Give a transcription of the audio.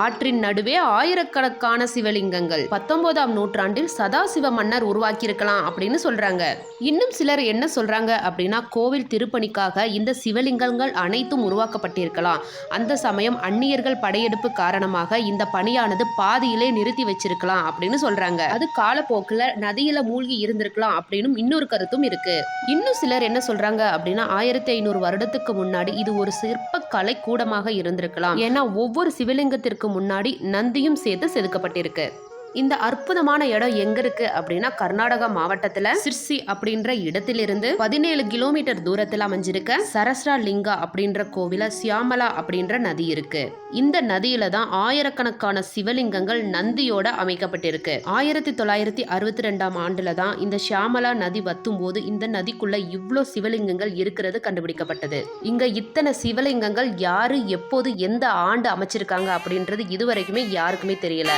ஆற்றின் நடுவே ஆயிரக்கணக்கான சிவலிங்கங்கள். பத்தொன்பதாம் நூற்றாண்டில் சதாசிவ மன்னர் உருவாக்கியிருக்கலாம் அப்படின்னு சொல்றாங்க. இன்னும் சிலர் என்ன சொல்றாங்க அப்படின்னா கோவில் திருப்பணிக்காக இந்த சிவலிங்கங்கள் அனைத்தும் உருவாக்கப்பட்டிருக்கலாம். அந்த சமயம் அந்நியர்கள் படையெடுப்பு காரணமாக இந்த பணியானது பாதியிலே நிறுத்தி வச்சிருக்கலாம் அப்படின்னு சொல்றாங்க. அது காலப்போக்கில் நதியில மூழ்கி இருந்திருக்கலாம் அப்படின்னு இன்னொரு கருத்தும் இருக்கு. இன்னும் சிலர் என்ன சொல்றாங்க அப்படின்னா ஆயிரத்தி ஐநூறு வருடத்துக்கு முன்னாடி இது ஒரு சிற்ப கலை கூடமாக இருந்திருக்கலாம். ஏன்னா ஒவ்வொரு சிவலிங்கத்திற்கு முன்னாடி நந்தியும் சேர்த்து செதுக்கப்பட்டிருக்கு. இந்த அற்புதமான இடம் எங்க இருக்கு அப்படின்னா கர்நாடகா மாவட்டத்துல சிர்சி அப்படின்ற இடத்திலிருந்து பதினேழு கிலோமீட்டர் தூரத்தில் அமைஞ்சிருக்க சரஸ்ரா லிங்கா அப்படின்ற கோவில சியாமலா அப்படின்ற நதி இருக்கு. இந்த நதியில தான் ஆயிரக்கணக்கான சிவலிங்கங்கள் நந்தியோட அமைக்கப்பட்டிருக்கு. ஆயிரத்தி தொள்ளாயிரத்தி அறுபத்தி ரெண்டாம் ஆண்டுல தான் இந்த ஷியாமலா நதி வத்தும் போது இந்த நதிக்குள்ள இவ்வளோ சிவலிங்கங்கள் இருக்கிறது கண்டுபிடிக்கப்பட்டது. இங்க இத்தனை சிவலிங்கங்கள் யாரு எப்போது எந்த ஆண்டு அமைச்சிருக்காங்க அப்படின்றது இதுவரைக்குமே யாருக்குமே தெரியல.